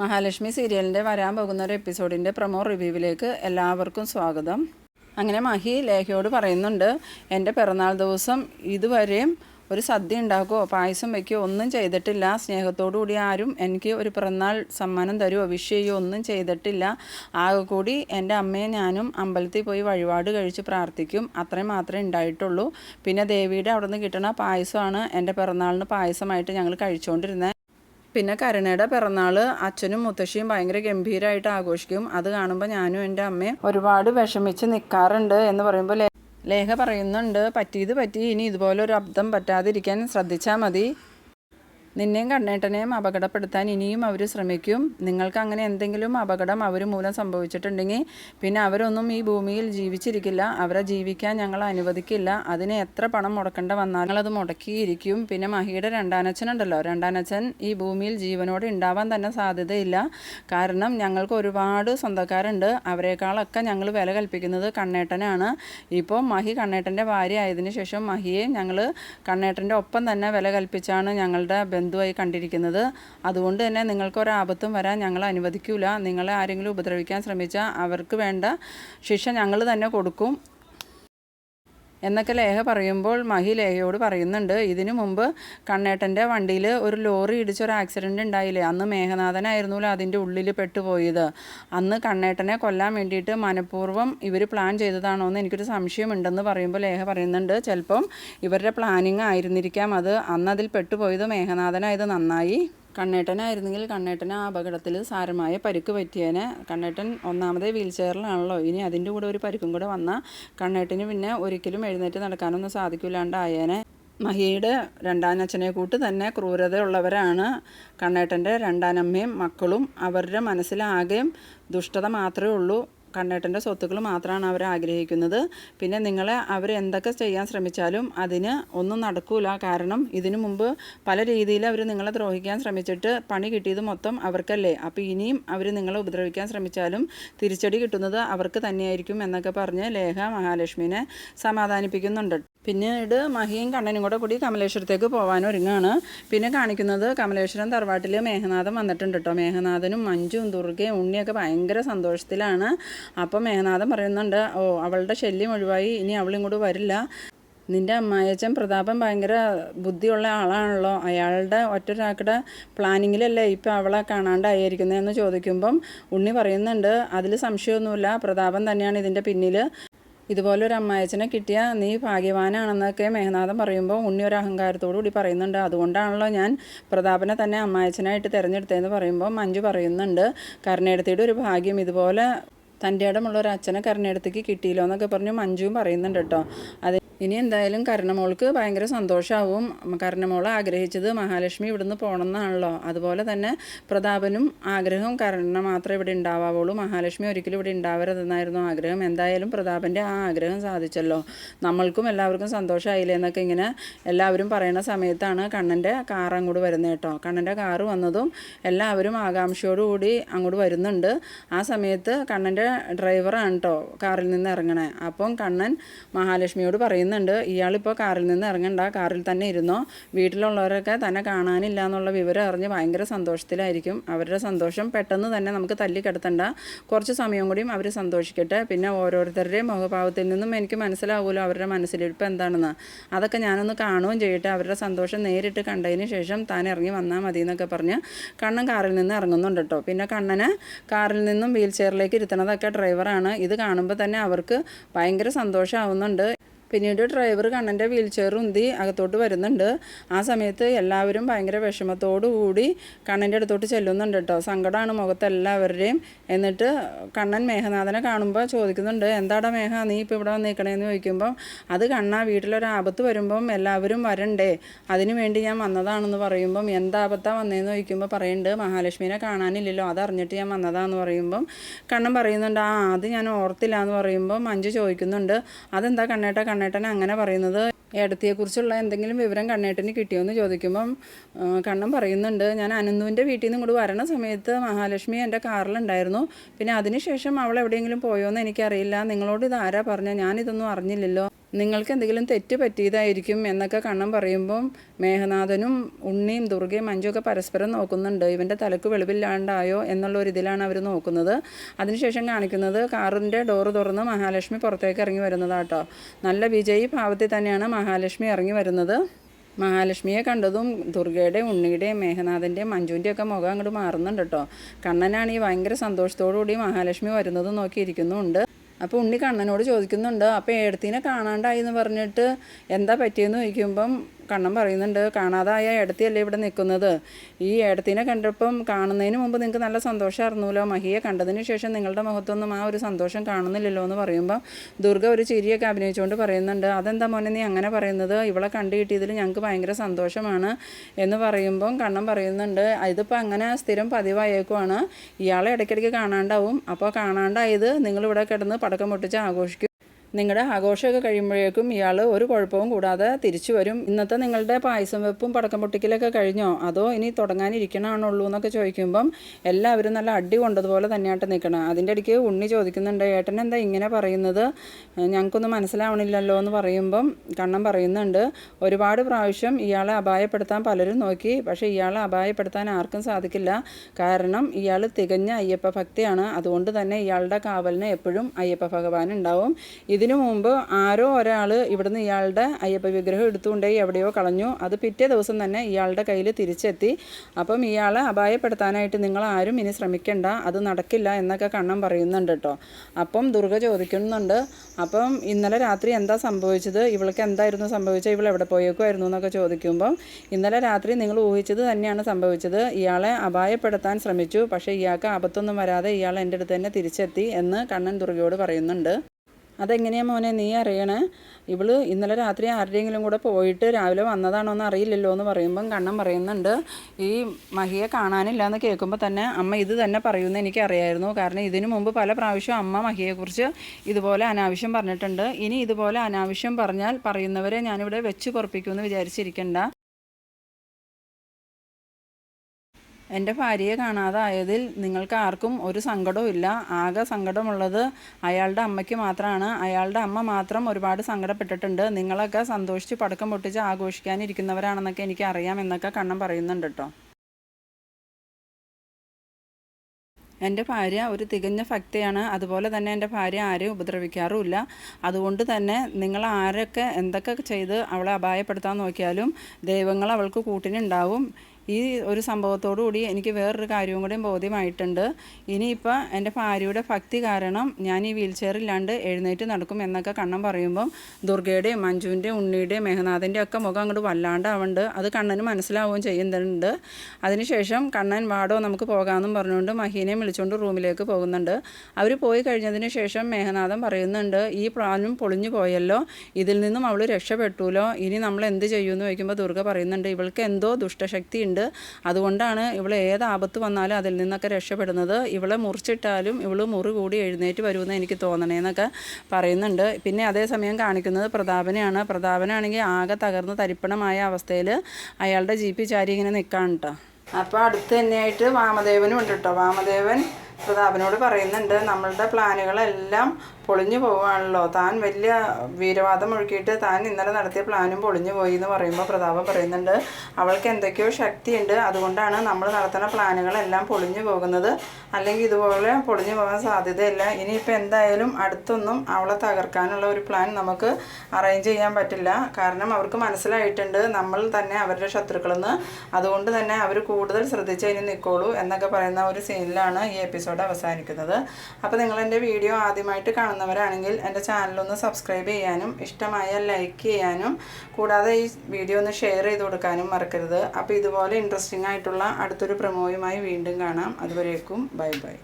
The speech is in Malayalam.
മഹാലക്ഷ്മി സീരിയലിന്റെ വരാൻ പോകുന്ന ഒരു എപ്പിസോഡിന്റെ പ്രൊമോ റിവ്യൂവിലേക്ക് എല്ലാവർക്കും സ്വാഗതം. അങ്ങനെ മഹി ലേഖയോട് പറയുന്നുണ്ട് എന്റെ പിറന്നാൾ ദിവസം ഇതുവരെയും ഒരു സദ്യ ഉണ്ടാക്കുകയോ പായസം വയ്ക്കുകയോ ഒന്നും ചെയ്തിട്ടില്ല. സ്നേഹത്തോടു കൂടി ആരും എനിക്ക് ഒരു പിറന്നാൾ സമ്മാനം തരുമോ വിഷ് ചെയ്യുകയോ ഒന്നും ചെയ്തിട്ടില്ല. ആകെ കൂടി എന്റെ അമ്മയെ ഞാനും അമ്പലത്തിൽ പോയി വഴിപാട് കഴിച്ച് പ്രാർത്ഥിക്കും. അത്രയും മാത്രമേ ഉണ്ടായിട്ടുള്ളൂ. പിന്നെ ദേവിയുടെ അവിടെ നിന്ന് കിട്ടുന്ന പായസമാണ് എന്റെ പിറന്നാളിന് പായസമായിട്ട് ഞങ്ങൾ കഴിച്ചുകൊണ്ടിരുന്നത് പിന്നെ കരുണയുടെ പിറന്നാൾ അച്ഛനും മുത്തശ്ശിയും ഭയങ്കര ഗംഭീരമായിട്ട് ആഘോഷിക്കും. അത് കാണുമ്പോൾ ഞാനും എന്റെ അമ്മയും ഒരുപാട് വിഷമിച്ച് നിൽക്കാറുണ്ട് എന്ന് പറയുമ്പോൾ ലേഖ പറയുന്നുണ്ട് പറ്റിയത് പറ്റി ഇനി ഇതുപോലെ ഒരു അബ്ദം പറ്റാതിരിക്കാൻ ശ്രദ്ധിച്ചാൽ മതി. നിന്നെയും കണ്ണേട്ടനെയും അപകടപ്പെടുത്താൻ ഇനിയും അവർ ശ്രമിക്കും. നിങ്ങൾക്ക് അങ്ങനെ എന്തെങ്കിലും അപകടം അവർ മൂലം സംഭവിച്ചിട്ടുണ്ടെങ്കിൽ പിന്നെ അവരൊന്നും ഈ ഭൂമിയിൽ ജീവിച്ചിരിക്കില്ല. അവരെ ജീവിക്കാൻ ഞങ്ങൾ അനുവദിക്കില്ല. അതിന് എത്ര പണം മുടക്കേണ്ട വന്നാൽ ഞങ്ങളത് മുടക്കിയിരിക്കും. പിന്നെ മഹിയുടെ രണ്ടാനച്ഛനുണ്ടല്ലോ. രണ്ടാനച്ഛൻ ഈ ഭൂമിയിൽ ജീവനോട് ഉണ്ടാവാൻ തന്നെ സാധ്യതയില്ല. കാരണം ഞങ്ങൾക്ക് ഒരുപാട് സ്വന്തക്കാരുണ്ട്. അവരെക്കാളൊക്കെ ഞങ്ങൾ വില കൽപ്പിക്കുന്നത് കണ്ണേട്ടനാണ്. ഇപ്പോൾ മഹി കണ്ണേട്ടന്റെ ഭാര്യ ആയതിനു ശേഷം മഹിയെ ഞങ്ങൾ കണ്ണേട്ടന്റെ ഒപ്പം തന്നെ വില കൽപ്പിച്ചാണ് ഞങ്ങളുടെ ബന്ധുവായി കണ്ടിരിക്കുന്നത്. അതുകൊണ്ട് തന്നെ നിങ്ങൾക്ക് ഒരാപത്തും വരാൻ ഞങ്ങൾ അനുവദിക്കൂല. നിങ്ങളെ ആരെങ്കിലും ഉപദ്രവിക്കാൻ ശ്രമിച്ചാൽ അവർക്ക് വേണ്ട ശിക്ഷ ഞങ്ങൾ തന്നെ കൊടുക്കും. എന്നൊക്കെ ലേഖ പറയുമ്പോൾ മഹി ലേഖയോട് പറയുന്നുണ്ട്. ഇതിനു മുമ്പ് കണ്ണേട്ടന്റെ വണ്ടിയിൽ ഒരു ലോറി ഇടിച്ചൊരു ആക്സിഡന്റ് ഉണ്ടായില്ലേ? അന്ന് മേഘനാഥനായിരുന്നല്ലോ അതിന്റെ ഉള്ളിൽ പെട്ടുപോയത്. അന്ന് കണ്ണേട്ടനെ കൊല്ലാൻ വേണ്ടിയിട്ട് മനഃപൂർവം ഇവർ പ്ലാൻ ചെയ്തതാണോ എന്ന് എനിക്കൊരു സംശയമുണ്ടെന്ന് പറയുമ്പോൾ ലേഖ പറയുന്നുണ്ട്. ചിലപ്പം ഇവരുടെ പ്ലാനിങ് ആയിരുന്നിരിക്കാം അത്. അന്ന് അതിൽ പെട്ടുപോയത് മേഘനാഥനായത് നന്നായി. കണ്ണേട്ടനായിരുന്നെങ്കിൽ കണ്ണേട്ടന് ആ അപകടത്തിൽ സാരമായ പരിക്ക് പറ്റിയേനെ. കണ്ണേട്ടൻ ഒന്നാമതേ വീൽ ചെയറിലാണല്ലോ. ഇനി അതിന്റെ കൂടെ ഒരു പരിക്കും കൂടെ വന്നാൽ കണ്ണേട്ടന് പിന്നെ ഒരിക്കലും എഴുന്നേറ്റ് നടക്കാനൊന്നും സാധിക്കില്ലാണ്ടായേനെ. മഹിയുടെ രണ്ടാനച്ഛനെ കൂട്ട് തന്നെ ക്രൂരതയുള്ളവരാണ് കണ്ണേട്ടന്റെ രണ്ടാനമ്മയും മക്കളും. അവരുടെ മനസ്സിലാകെയും ദുഷ്ടത മാത്രമേ ഉള്ളൂ. കണ്ണേട്ടന്റെ സ്വത്തുക്കൾ മാത്രമാണ് അവർ ആഗ്രഹിക്കുന്നത്. പിന്നെ നിങ്ങളെ അവർ എന്തൊക്കെ ചെയ്യാൻ ശ്രമിച്ചാലും അതിന് ഒന്നും നടക്കൂല. കാരണം ഇതിനു മുമ്പ് പല രീതിയിൽ അവർ നിങ്ങളെ ദ്രോഹിക്കാൻ ശ്രമിച്ചിട്ട് പണി കിട്ടിയത് മൊത്തം അവർക്കല്ലേ. അപ്പോൾ ഇനിയും അവർ നിങ്ങളെ ഉപദ്രവിക്കാൻ ശ്രമിച്ചാലും തിരിച്ചടി കിട്ടുന്നത് അവർക്ക് തന്നെയായിരിക്കും എന്നൊക്കെ പറഞ്ഞ് ലേഖ മഹാലക്ഷ്മിനെ സമാധാനിപ്പിക്കുന്നുണ്ട്. പിന്നീട് മഹിയും കണ്ണനും കൂടെ കൂടി കമലേശ്വരത്തേക്ക് പോകാൻ ഒരുങ്ങാണ്. പിന്നെ കാണിക്കുന്നത് കമലേശ്വരം തറവാട്ടിൽ മേഘനാഥൻ വന്നിട്ടുണ്ട് കേട്ടോ മേഘനാഥനും മഞ്ജുവും ദുർഗയും ഉണ്ണിയൊക്കെ ഭയങ്കര സന്തോഷത്തിലാണ്. അപ്പോൾ മേഘനാഥൻ പറയുന്നുണ്ട് ഓ അവളുടെ ശല്യം ഒഴിവായി ഇനി അവളും അവളിങ്ങോട്ട് വരില്ല. നിന്റെ അമ്മായച്ചൻ പ്രതാപൻ ഭയങ്കര ബുദ്ധിയുള്ള ആളാണല്ലോ. അയാളുടെ ഒറ്റൊരാക്കുടെ പ്ലാനിങ്ങിലല്ലേ ഇപ്പം അവളെ കാണാണ്ടായിരിക്കുന്നതെന്ന് ചോദിക്കുമ്പം ഉണ്ണി പറയുന്നുണ്ട് അതിൽ സംശയമൊന്നുമില്ല. പ്രതാപൻ തന്നെയാണ് ഇതിന്റെ പിന്നിൽ ഇതുപോലൊരു അമ്മായച്ചനെ കിട്ടിയ നീ ഭാഗ്യവാനാണെന്നൊക്കെ മേഘനാഥൻ പറയുമ്പോൾ ഉണ്ണി ഒരു അഹങ്കാരത്തോടു കൂടി പറയുന്നുണ്ട്. അതുകൊണ്ടാണല്ലോ ഞാൻ പ്രതാപനെ തന്നെ അമ്മായച്ചനായിട്ട് തിരഞ്ഞെടുത്തതെന്ന് പറയുമ്പോൾ മഞ്ജു പറയുന്നുണ്ട്. കരുണയെടുത്തിയുടെ ഒരു ഭാഗ്യം ഇതുപോലെ തന്റെ ഇടമുള്ള ഒരു അച്ഛനെ കരുണയെടുത്തേക്ക് കിട്ടിയില്ലോ എന്നൊക്കെ പറഞ്ഞ് മഞ്ജുവും പറയുന്നുണ്ട് കേട്ടോ. അത് ഇനി എന്തായാലും കരണമോൾക്ക് ഭയങ്കര സന്തോഷമാവും കരണമോൾ ആഗ്രഹിച്ചത് മഹാലക്ഷ്മി ഇവിടുന്ന് പോകണമെന്നാണല്ലോ അതുപോലെ തന്നെ പ്രതാപനും ആഗ്രഹം കരണ മാത്രമേ ഇവിടെ ഉണ്ടാവാവുള്ളൂ. മഹാലക്ഷ്മി ഒരിക്കലും ഇവിടെ ഉണ്ടാവരുതെന്നായിരുന്നു ആഗ്രഹം. എന്തായാലും പ്രതാപന്റെ ആ ആഗ്രഹം സാധിച്ചല്ലോ. നമ്മൾക്കും എല്ലാവർക്കും സന്തോഷമായില്ലേ എന്നൊക്കെ ഇങ്ങനെ എല്ലാവരും പറയുന്ന സമയത്താണ് കണ്ണന്റെ കാർ അങ്ങോട്ട് വരുന്നത് കേട്ടോ. കണ്ണന്റെ കാറ് വന്നതും എല്ലാവരും ആകാംക്ഷയോടുകൂടി അങ്ങോട്ട് വരുന്നുണ്ട്. ആ സമയത്ത് കണ്ണന്റെ ഡ്രൈവറാണ് കേട്ടോ കാറിൽ നിന്ന് ഇറങ്ങണേ. അപ്പം കണ്ണൻ മഹാലക്ഷ്മിയോട് പറയുന്നുണ്ട് ഇയാളിപ്പോൾ കാറിൽ നിന്ന് ഇറങ്ങണ്ട കാറിൽ തന്നെ ഇരുന്നോ. വീട്ടിലുള്ളവരൊക്കെ തന്നെ കാണാനില്ല എന്നുള്ള വിവരം അറിഞ്ഞ് ഭയങ്കര സന്തോഷത്തിലായിരിക്കും. അവരുടെ സന്തോഷം പെട്ടെന്ന് തന്നെ നമുക്ക് തല്ലിക്കെടുത്തണ്ട. കുറച്ച് സമയം കൂടിയും അവർ സന്തോഷിക്കട്ടെ. പിന്നെ ഓരോരുത്തരുടെയും മുഖഭാവത്തിൽ നിന്നും എനിക്ക് മനസ്സിലാവുമല്ലോ അവരുടെ മനസ്സിലിരിപ്പ് എന്താണെന്ന്. അതൊക്കെ ഞാനൊന്ന് കാണുകയും ചെയ്യട്ടെ. അവരുടെ സന്തോഷം നേരിട്ട് കണ്ടതിന് ശേഷം താൻ ഇറങ്ങി വന്നാൽ മതി എന്നൊക്കെ പറഞ്ഞ് കണ്ണൻ കാറിൽ നിന്ന് ഇറങ്ങുന്നുണ്ട് കേട്ടോ. പിന്നെ കണ്ണനെ കാറിൽ നിന്നും വീൽ ചെയറിലേക്ക് ഇരുത്തണതൊക്കെ ഡ്രൈവറാണ്. ഇത് കാണുമ്പോൾ തന്നെ അവർക്ക് ഭയങ്കര സന്തോഷമാവുന്നുണ്ട് പിന്നീട് ഡ്രൈവർ കണ്ണന്റെ വീൽ ചെയർ ഉന്തി അകത്തോട്ട് വരുന്നുണ്ട്. ആ സമയത്ത് എല്ലാവരും ഭയങ്കര കൂടി കണ്ണന്റെ അടുത്തോട്ട് ചെല്ലുന്നുണ്ട് കേട്ടോ. സങ്കടമാണ് മുഖത്ത് എല്ലാവരുടെയും. എന്നിട്ട് കണ്ണൻ മേഘനാഥനെ കാണുമ്പോൾ ചോദിക്കുന്നുണ്ട് എന്താടാ മേഘ നീ ഇപ്പോൾ ഇവിടെ വന്നേക്കണേന്ന് ചോദിക്കുമ്പം അത് കണ്ണ വീട്ടിലൊരു ആപത്ത് വരുമ്പം എല്ലാവരും വരണ്ടേ? അതിനു വേണ്ടി ഞാൻ വന്നതാണെന്ന് പറയുമ്പം എന്താപത്താ വന്നതെന്ന് ചോദിക്കുമ്പോൾ പറയുന്നുണ്ട് മഹാലക്ഷ്മിനെ കാണാനില്ലല്ലോ അതറിഞ്ഞിട്ട് ഞാൻ വന്നതാന്ന് പറയുമ്പം കണ്ണൻ പറയുന്നുണ്ട് ആ അത് ഞാൻ ഓർത്തില്ല എന്ന് പറയുമ്പോൾ മഞ്ജു ചോദിക്കുന്നുണ്ട് അതെന്താ കണ്ണേട്ട കണ്ണേട്ടൻ അങ്ങനെ പറയുന്നത്. ഏടത്തിയെക്കുറിച്ചുള്ള എന്തെങ്കിലും വിവരം കണ്ണേട്ടന് കിട്ടിയോ എന്ന് ചോദിക്കുമ്പം കണ്ണൻ പറയുന്നുണ്ട് ഞാൻ അനന്തുവിന്റെ വീട്ടിൽ നിന്ന് ഇങ്ങോട്ട് വരണ സമയത്ത് മഹാലക്ഷ്മി എന്റെ കാറിലുണ്ടായിരുന്നു. പിന്നെ അതിനുശേഷം അവൾ എവിടെയെങ്കിലും പോയോ എന്ന് എനിക്കറിയില്ല. നിങ്ങളോട് ഇത് ആരാ പറഞ്ഞ? ഞാനിതൊന്നും അറിഞ്ഞില്ലല്ലോ. നിങ്ങൾക്ക് എന്തെങ്കിലും തെറ്റ് പറ്റിയതായിരിക്കും എന്നൊക്കെ കണ്ണൻ പറയുമ്പം മേഘനാഥനും ഉണ്ണിയും ദുർഗയും മഞ്ജുമൊക്കെ പരസ്പരം നോക്കുന്നുണ്ട്. ഇവന്റെ തലക്ക് വെളിവില്ലാണ്ടായോ എന്നുള്ള ഒരു ഇതിലാണ് അവർ നോക്കുന്നത്. അതിനുശേഷം കാണിക്കുന്നത് കാറിന്റെ ഡോറ് തുറന്ന് മഹാലക്ഷ്മി പുറത്തേക്ക് ഇറങ്ങി വരുന്നതാട്ടോ. നല്ല വിജയി ഭാവത്തിൽ തന്നെയാണ് മഹാലക്ഷ്മി ഇറങ്ങി വരുന്നത്. മഹാലക്ഷ്മിയെ കണ്ടതും ദുർഗയുടെ ഉണ്ണിയുടെയും മേഘനാഥന്റെയും മഞ്ജുവിന്റെ ഒക്കെ മുഖം അങ്ങോട്ട് മാറുന്നുണ്ട് കേട്ടോ കണ്ണനാണ് ഈ ഭയങ്കര സന്തോഷത്തോടു കൂടി മഹാലക്ഷ്മി വരുന്നത് നോക്കിയിരിക്കുന്നുണ്ട്. അപ്പോൾ ഉണ്ണി കണ്ണനോട് ചോദിക്കുന്നുണ്ട് അപ്പോൾ ഏടത്തിനെ കാണാണ്ടായി എന്ന് പറഞ്ഞിട്ട് എന്താ പറ്റിയെന്ന് ചോദിക്കുമ്പം കണ്ണൻ പറയുന്നുണ്ട് കാണാതായ ഏടത്തിയല്ലേ ഇവിടെ നിൽക്കുന്നത്? ഈ ഏടത്തിനെ കണ്ടപ്പം കാണുന്നതിന് മുമ്പ് നിങ്ങൾക്ക് നല്ല സന്തോഷം സന്തോഷമായിരുന്നല്ലോ മഹിയെ കണ്ടതിന് ശേഷം നിങ്ങളുടെ മുഖത്തൊന്നും ആ ഒരു സന്തോഷം കാണുന്നില്ലല്ലോ എന്ന് പറയുമ്പോൾ ദുർഗ ഒരു ചിരിയൊക്കെ അഭിനയിച്ചുകൊണ്ട് പറയുന്നുണ്ട് അതെന്താ മോനെ നീ അങ്ങനെ പറയുന്നത്? ഇവളെ കണ്ടു കിട്ടിയതിൽ ഞങ്ങൾക്ക് ഭയങ്കര സന്തോഷമാണ് എന്ന് പറയുമ്പം കണ്ണൻ പറയുന്നുണ്ട് ഇതിപ്പോൾ അങ്ങനെ സ്ഥിരം പതിവായേക്കുവാണ്. ഇയാളെ ഇടയ്ക്കിടയ്ക്ക് കാണാണ്ടാവും. അപ്പോൾ കാണാണ്ടായത് നിങ്ങളിവിടെ കിടന്ന് പടക്കം പൊട്ടിച്ച് ആഘോഷിക്കും. നിങ്ങളുടെ ആഘോഷമൊക്കെ കഴിയുമ്പോഴേക്കും ഇയാൾ ഒരു കുഴപ്പവും കൂടാതെ തിരിച്ചു വരും. ഇന്നത്തെ നിങ്ങളുടെ പായസം വെപ്പും പടക്കം പൊട്ടിക്കലൊക്കെ കഴിഞ്ഞോ? അതോ ഇനി തുടങ്ങാനിരിക്കണമാണുള്ളൂ എന്നൊക്കെ ചോദിക്കുമ്പം എല്ലാവരും നല്ല അടി കൊണ്ടതുപോലെ തന്നെയായിട്ട് നിൽക്കണം. അതിന്റെ ഇടയ്ക്ക് ഉണ്ണി ചോദിക്കുന്നുണ്ട് ഏട്ടൻ എന്താ ഇങ്ങനെ പറയുന്നത്? ഞങ്ങൾക്കൊന്നും മനസ്സിലാവണില്ലല്ലോ എന്ന് പറയുമ്പം കണ്ണം പറയുന്നുണ്ട് ഒരുപാട് പ്രാവശ്യം ഇയാളെ അപായപ്പെടുത്താൻ പലരും നോക്കി പക്ഷേ ഇയാളെ അപായപ്പെടുത്താൻ ആർക്കും സാധിക്കില്ല. കാരണം ഇയാൾ തികഞ്ഞ അയ്യപ്പ ഭക്തിയാണ്. അതുകൊണ്ട് തന്നെ ഇയാളുടെ കാവലിന് എപ്പോഴും അയ്യപ്പ ഭഗവാൻ ഉണ്ടാവും. ഇതിനു മുമ്പ് ആരോ ഒരാൾ ഇവിടുന്ന് ഇയാളുടെ അയ്യപ്പ വിഗ്രഹം എടുത്തുകൊണ്ടേ എവിടെയോ കളഞ്ഞു. അത് പിറ്റേ ദിവസം തന്നെ ഇയാളുടെ കയ്യിൽ തിരിച്ചെത്തി. അപ്പം ഇയാളെ അപായപ്പെടുത്താനായിട്ട് നിങ്ങൾ ആരും ഇനി ശ്രമിക്കണ്ട. അത് നടക്കില്ല എന്നൊക്കെ കണ്ണം പറയുന്നുണ്ട് കേട്ടോ അപ്പം ദുർഗ ചോദിക്കുന്നുണ്ട് അപ്പം ഇന്നലെ രാത്രി എന്താ സംഭവിച്ചത്? ഇവൾക്ക് എന്തായിരുന്നു സംഭവിച്ചത്? ഇവൾ എവിടെ പോയേക്കുമായിരുന്നു എന്നൊക്കെ ചോദിക്കുമ്പം ഇന്നലെ രാത്രി നിങ്ങൾ ഊഹിച്ചത് തന്നെയാണ് സംഭവിച്ചത്. ഇയാളെ അപായപ്പെടുത്താൻ ശ്രമിച്ചു. പക്ഷേ ഇയാൾക്ക് ആപത്തൊന്നും വരാതെ ഇയാൾ എന്റെ അടുത്ത് തന്നെ തിരിച്ചെത്തി എന്ന് കണ്ണൻ ദുർഗയോട് പറയുന്നുണ്ട്. അതെങ്ങനെയാ മോനെ നീ അറിയണേ? ഇവൾ ഇന്നലെ രാത്രി ആരുടെയെങ്കിലും കൂടെ പോയിട്ട് രാവിലെ വന്നതാണോ എന്ന് അറിയില്ലല്ലോ എന്ന് പറയുമ്പം കണ്ണൻ പറയുന്നുണ്ട്. ഈ മഹിയെ കാണാനില്ല എന്ന് കേൾക്കുമ്പോൾ തന്നെ അമ്മ ഇത് തന്നെ പറയുമെന്ന് എനിക്കറിയായിരുന്നു. കാരണം ഇതിനു മുമ്പ് പല പ്രാവശ്യം അമ്മ മഹിയെക്കുറിച്ച് ഇതുപോലെ അനാവശ്യം പറഞ്ഞിട്ടുണ്ട്. ഇനി ഇതുപോലെ അനാവശ്യം പറഞ്ഞാൽ പറയുന്നവരെ ഞാനിവിടെ വെച്ച് പൊറപ്പിക്കുമെന്ന് വിചാരിച്ചിരിക്കണ്ട. എന്റെ ഭാര്യയെ കാണാതായതിൽ നിങ്ങൾക്ക് ആർക്കും ഒരു സങ്കടവും ഇല്ല. ആകെ സങ്കടമുള്ളത് അയാളുടെ അമ്മയ്ക്ക് മാത്രമാണ്. അയാളുടെ അമ്മ മാത്രം ഒരുപാട് സങ്കടപ്പെട്ടിട്ടുണ്ട്. നിങ്ങളൊക്കെ സന്തോഷിച്ച് പടക്കം പൊട്ടിച്ച് ആഘോഷിക്കാനിരിക്കുന്നവരാണെന്നൊക്കെ എനിക്ക് അറിയാം എന്നൊക്കെ കണ്ണം പറയുന്നുണ്ട് കേട്ടോ. എന്റെ ഭാര്യ ഒരു തികഞ്ഞ ഭക്തിയാണ്. അതുപോലെ തന്നെ എന്റെ ഭാര്യ ആരെയും ഉപദ്രവിക്കാറുമില്ല. അതുകൊണ്ട് തന്നെ നിങ്ങൾ ആരൊക്കെ എന്തൊക്കെ ചെയ്ത് അവളെ അപായപ്പെടുത്താൻ നോക്കിയാലും ദൈവങ്ങൾ അവൾക്ക് കൂട്ടിനുണ്ടാവും. ഈ ഒരു സംഭവത്തോടു കൂടി എനിക്ക് വേറൊരു കാര്യവും കൂടി ബോധ്യമായിട്ടുണ്ട്. ഇനിയിപ്പോൾ എന്റെ ഭാര്യയുടെ ഭക്തി കാരണം ഞാൻ ഈ വീൽ ചെയറില്ലാണ്ട് എഴുന്നേറ്റ് നടക്കും എന്നൊക്കെ കണ്ണൻ പറയുമ്പം ദുർഗയുടെയും മഞ്ജുവിന്റെയും ഉണ്ണിയുടെയും മേഘനാഥന്റെ ഒക്കെ മുഖം അങ്ങോട്ട് വല്ലാണ്ടാവുണ്ട്. അത് കണ്ണന് മനസ്സിലാവുകയും ചെയ്യുന്നുണ്ട്. അതിനുശേഷം കണ്ണൻ വാടോ നമുക്ക് പോകാമെന്നും പറഞ്ഞുകൊണ്ട് മഹീനെ വിളിച്ചുകൊണ്ട് റൂമിലേക്ക് പോകുന്നുണ്ട്. അവർ പോയി കഴിഞ്ഞതിന് ശേഷം മേഘനാഥൻ പറയുന്നുണ്ട് ഈ പ്ലാനും പൊളിഞ്ഞു പോയല്ലോ. ഇതിൽ നിന്നും അവൾ രക്ഷപ്പെട്ടുല്ലോ ഇനി നമ്മൾ എന്ത് ചെയ്യുമെന്ന് ചോദിക്കുമ്പോൾ ദുർഗ പറയുന്നുണ്ട് ഇവൾക്ക് എന്തോ ദുഷ്ടശക്തി ഉണ്ട് അതുകൊണ്ടാണ് ഇവളെ ഏത് ആപത്ത് വന്നാലും അതിൽ നിന്നൊക്കെ രക്ഷപ്പെടുന്നത്. ഇവളെ മുറിച്ചിട്ടാലും ഇവൾ മുറി കൂടി എഴുന്നേറ്റ് വരുമെന്ന് എനിക്ക് തോന്നണേന്നൊക്കെ പറയുന്നുണ്ട്. പിന്നെ അതേസമയം കാണിക്കുന്നത് പ്രതാപനെയാണ്. പ്രതാപനാണെങ്കിൽ ആകെ തകർന്ന് തരിപ്പണമായ അവസ്ഥയിൽ അയാളുടെ ജീപ്പി ചാരി ഇങ്ങനെ നിൽക്കാൻ കേട്ടോ അപ്പോൾ അടുത്ത് തന്നെയായിട്ട് വാമദേവനും ഉണ്ട് കേട്ടോ വാമദേവൻ പ്രതാപനോട് പറയുന്നുണ്ട് നമ്മളുടെ പ്ലാനുകളെല്ലാം പൊളിഞ്ഞു പോവുകയാണല്ലോ താൻ വലിയ വീരവാദം ഒഴുക്കിയിട്ട് താൻ ഇന്നലെ നടത്തിയ പ്ലാനും പൊളിഞ്ഞു പോയി എന്ന് പറയുമ്പോൾ പ്രതാപം പറയുന്നുണ്ട് അവൾക്ക് എന്തൊക്കെയോ ശക്തിയുണ്ട്. അതുകൊണ്ടാണ് നമ്മൾ നടത്തുന്ന പ്ലാനുകളെല്ലാം പൊളിഞ്ഞു പോകുന്നത്. അല്ലെങ്കിൽ ഇതുപോലെ പൊളിഞ്ഞു പോകാൻ സാധ്യതയില്ല. ഇനിയിപ്പോൾ എന്തായാലും അടുത്തൊന്നും അവളെ തകർക്കാനുള്ള ഒരു പ്ലാൻ നമുക്ക് അറേഞ്ച് ചെയ്യാൻ പറ്റില്ല. കാരണം അവർക്ക് മനസ്സിലായിട്ടുണ്ട് നമ്മൾ തന്നെ അവരുടെ ശത്രുക്കളെന്ന്. അതുകൊണ്ട് തന്നെ അവർ കൂടുതൽ ശ്രദ്ധിച്ച് ഇനി നിൽക്കോളൂ എന്നൊക്കെ പറയുന്ന ഒരു സീനിലാണ് ഈ എപ്പിസോഡ് അവസാനിക്കുന്നത്. അപ്പോൾ നിങ്ങൾ എന്റെ വീഡിയോ ആദ്യമായിട്ട് കാണുന്നവരാണെങ്കിൽ എന്റെ ചാനലൊന്ന് സബ്സ്ക്രൈബ് ചെയ്യാനും ഇഷ്ടമായ ലൈക്ക് ചെയ്യാനും കൂടാതെ ഈ വീഡിയോ ഒന്ന് ഷെയർ ചെയ്ത് കൊടുക്കാനും മറക്കരുത്. അപ്പോൾ ഇതുപോലെ ഇൻട്രസ്റ്റിംഗ് ആയിട്ടുള്ള അടുത്തൊരു പ്രമോയുമായി വീണ്ടും കാണാം. അതുവരേക്കും ബൈ ബൈ.